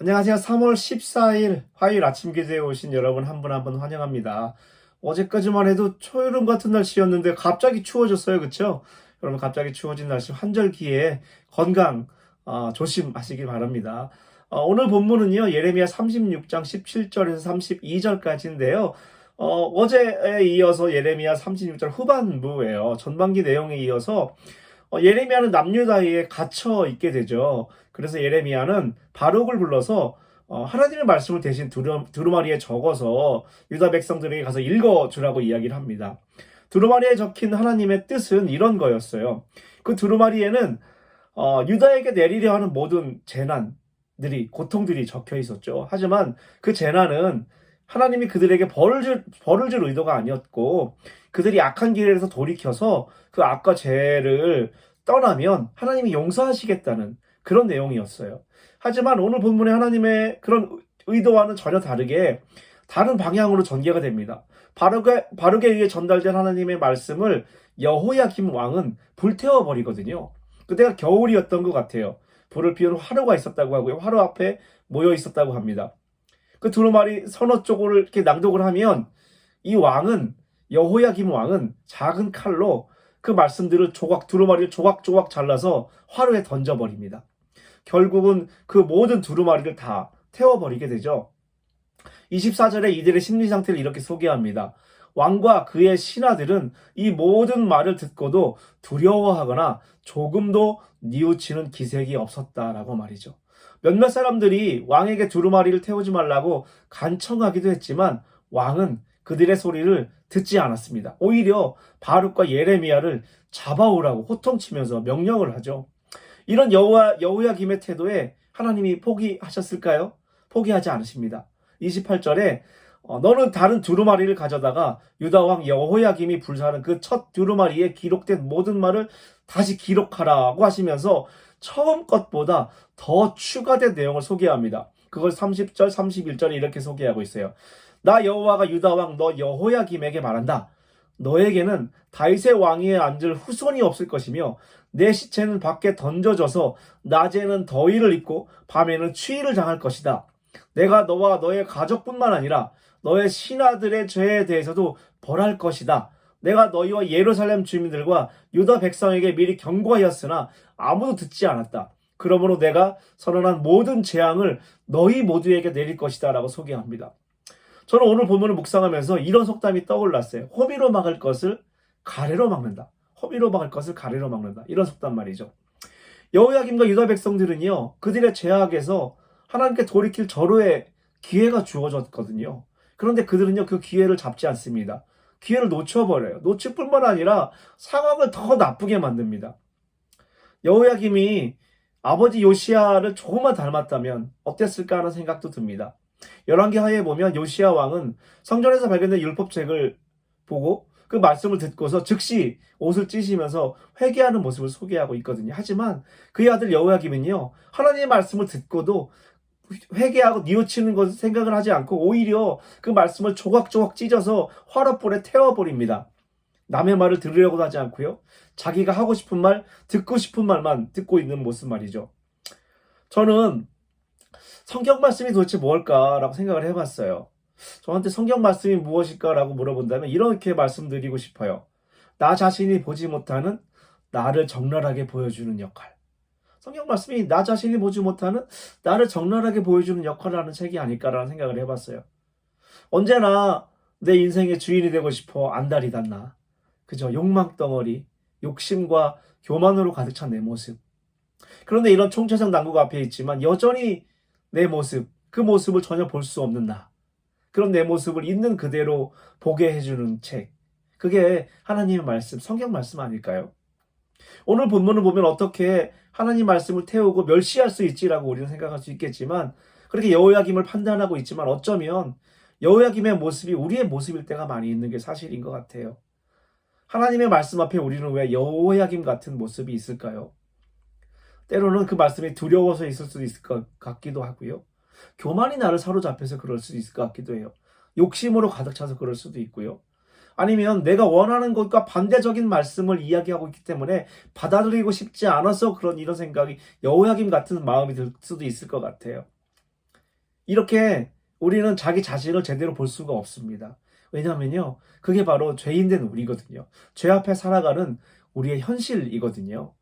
안녕하세요. 3월 14일 화요일 아침 기도에 오신 여러분 한 분 한 분 환영합니다. 어제까지만 해도 초여름 같은 날씨였는데 갑자기 추워졌어요. 그쵸? 여러분 갑자기 추워진 날씨 환절기에 건강 어, 조심하시길 바랍니다. 어, 오늘 본문은요. 예레미야 36장 17절에서 32절까지인데요. 어, 제에 이어서 예레미야 36절 후반부예요. 전반기 내용에 이어서 어, 예레미야는 남유다에 갇혀 있게 되죠. 그래서 예레미야는 바룩을 불러서 어, 하나님의 말씀을 대신 두루, 두루마리에 적어서 유다 백성들에게 가서 읽어주라고 이야기를 합니다. 두루마리에 적힌 하나님의 뜻은 이런 거였어요. 그 두루마리에는 어, 유다에게 내리려 하는 모든 재난들이 고통들이 적혀 있었죠. 하지만 그 재난은 하나님이 그들에게 벌을 줄, 벌을 줄 의도가 아니었고 그들이 악한 길에서 돌이켜서 그 악과 죄를 떠나면 하나님이 용서하시겠다는 그런 내용이었어요. 하지만 오늘 본문의 하나님의 그런 의도와는 전혀 다르게 다른 방향으로 전개가 됩니다. 바룩에, 바룩에 의해 전달된 하나님의 말씀을 여호야김 왕은 불태워 버리거든요. 그때가 겨울이었던 것 같아요. 불을 피운 화로가 있었다고 하고요. 화로 앞에 모여 있었다고 합니다. 그 두루마리 서너 쪽을 이렇게 낭독을 하면 이 왕은 여호야김 왕은 작은 칼로 그 말씀들을 조각 두루마리를 조각조각 잘라서 화로에 던져버립니다. 결국은 그 모든 두루마리를 다 태워버리게 되죠. 24절에 이들의 심리 상태를 이렇게 소개합니다. 왕과 그의 신하들은 이 모든 말을 듣고도 두려워하거나 조금도 뉘우치는 기색이 없었다라고 말이죠. 몇몇 사람들이 왕에게 두루마리를 태우지 말라고 간청하기도 했지만 왕은 그들의 소리를 듣지 않았습니다. 오히려 바룩과 예레미야를 잡아오라고 호통치면서 명령을 하죠. 이런 여호와 여호야김의 태도에 하나님이 포기하셨을까요? 포기하지 않으십니다. 28절에 어, 너는 다른 두루마리를 가져다가 유다 왕 여호야김이 불사하는 그 첫 두루마리에 기록된 모든 말을 다시 기록하라고 하시면서 처음 것보다 더 추가된 내용을 소개합니다. 그걸 30절, 31절에 이렇게 소개하고 있어요. 나 여호와가 유다 왕 너 여호야김에게 말한다. 너에게는 다윗의 왕위에 앉을 후손이 없을 것이며 내 시체는 밖에 던져져서 낮에는 더위를 입고 밤에는 추위를 당할 것이다. 내가 너와 너의 가족뿐만 아니라 너의 신하들의 죄에 대해서도 벌할 것이다. 내가 너희와 예루살렘 주민들과 유다 백성에게 미리 경고하였으나 아무도 듣지 않았다. 그러므로 내가 선언한 모든 재앙을 너희 모두에게 내릴 것이다. 라고 소개합니다. 저는 오늘 본문을 묵상하면서 이런 속담이 떠올랐어요. 호미로 막을 것을 가래로 막는다. 호미로 막을 것을 가래로 막는다. 이런 속담 말이죠. 여호야김과 유다 백성들은요. 그들의 죄악에서 하나님께 돌이킬 절호의 기회가 주어졌거든요. 그런데 그들은요. 그 기회를 잡지 않습니다. 기회를 놓쳐버려요. 놓칠 뿐만 아니라 상황을 더 나쁘게 만듭니다. 여호야김이 아버지 요시아를 조금만 닮았다면 어땠을까 하는 생각도 듭니다. 열왕기 하에 보면 요시아 왕은 성전에서 발견된 율법책을 보고 그 말씀을 듣고서 즉시 옷을 찢으면서 회개하는 모습을 소개하고 있거든요. 하지만 그의 아들 여호야김은요. 하나님의 말씀을 듣고도 회개하고 뉘우치는 것을 생각을 하지 않고 오히려 그 말씀을 조각조각 찢어서 화롯불에 태워버립니다. 남의 말을 들으려고도 하지 않고요. 자기가 하고 싶은 말, 듣고 싶은 말만 듣고 있는 모습 말이죠. 저는 성경 말씀이 도대체 뭘까라고 생각을 해봤어요. 저한테 성경 말씀이 무엇일까라고 물어본다면 이렇게 말씀드리고 싶어요. 나 자신이 보지 못하는 나를 적나라하게 보여주는 역할. 성경 말씀이 나 자신이 보지 못하는 나를 적나라하게 보여주는 역할을 하는 책이 아닐까라는 생각을 해봤어요. 언제나 내 인생의 주인이 되고 싶어 안달이 닿나. 그저 욕망 덩어리, 욕심과 교만으로 가득 찬 내 모습. 그런데 이런 총체적 난구가 앞에 있지만 여전히 내 모습, 그 모습을 전혀 볼 수 없는 나. 그런 내 모습을 있는 그대로 보게 해주는 책. 그게 하나님의 말씀, 성경 말씀 아닐까요? 오늘 본문을 보면 어떻게 하나님 말씀을 태우고 멸시할 수 있지라고 우리는 생각할 수 있겠지만 그렇게 여호야김을 판단하고 있지만 어쩌면 여호야김의 모습이 우리의 모습일 때가 많이 있는 게 사실인 것 같아요. 하나님의 말씀 앞에 우리는 왜 여호야김 같은 모습이 있을까요? 때로는 그 말씀이 두려워서 있을 수도 있을 것 같기도 하고요. 교만이 나를 사로잡혀서 그럴 수도 있을 것 같기도 해요. 욕심으로 가득 차서 그럴 수도 있고요. 아니면 내가 원하는 것과 반대적인 말씀을 이야기하고 있기 때문에 받아들이고 싶지 않아서 그런 이런 생각이 여호야김 같은 마음이 들 수도 있을 것 같아요. 이렇게 우리는 자기 자신을 제대로 볼 수가 없습니다. 왜냐하면요. 그게 바로 죄인된 우리거든요. 죄 앞에 살아가는 우리의 현실이거든요.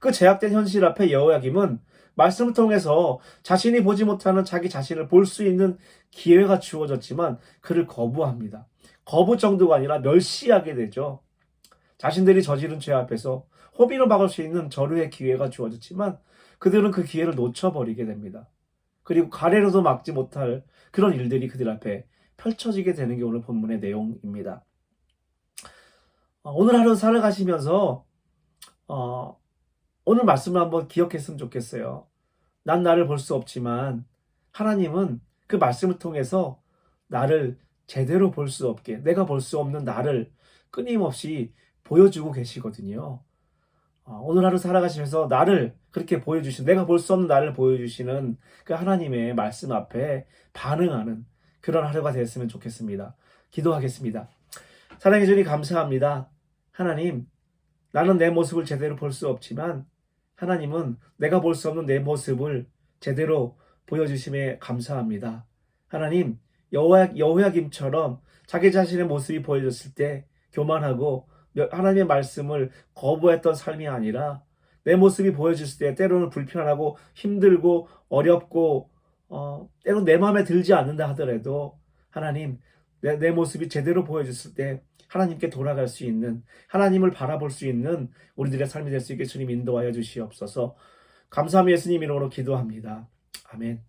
그 제약된 현실 앞에 여호야김은 말씀을 통해서 자신이 보지 못하는 자기 자신을 볼 수 있는 기회가 주어졌지만 그를 거부합니다. 거부 정도가 아니라 멸시하게 되죠. 자신들이 저지른 죄 앞에서 호비로 막을 수 있는 절호의 기회가 주어졌지만 그들은 그 기회를 놓쳐버리게 됩니다. 그리고 가래로도 막지 못할 그런 일들이 그들 앞에 펼쳐지게 되는 게 오늘 본문의 내용입니다. 어, 오늘 하루 살아가시면서 어, 오늘 말씀을 한번 기억했으면 좋겠어요. 난 나를 볼 수 없지만 하나님은 그 말씀을 통해서 나를 제대로 볼 수 없게 내가 볼 수 없는 나를 끊임없이 보여주고 계시거든요. 어, 오늘 하루 살아가시면서 나를 그렇게 보여주시는 내가 볼 수 없는 나를 보여주시는 그 하나님의 말씀 앞에 반응하는 그런 하루가 되었으면 좋겠습니다. 기도하겠습니다. 사랑해 주니 감사합니다. 하나님, 나는 내 모습을 제대로 볼 수 없지만 하나님은 내가 볼 수 없는 내 모습을 제대로 보여주심에 감사합니다. 하나님, 여호야, 여호야김처럼 자기 자신의 모습이 보여졌을 때 교만하고 하나님의 말씀을 거부했던 삶이 아니라 내 모습이 보여졌을 때 때로는 불편하고 힘들고 어렵고 어, 때로는 내 마음에 들지 않는다 하더라도 하나님 내, 내 모습이 제대로 보여졌을 때 하나님께 돌아갈 수 있는 하나님을 바라볼 수 있는 우리들의 삶이 될 수 있게 주님 인도하여 주시옵소서 감사함 예수님 이름으로 기도합니다. 아멘.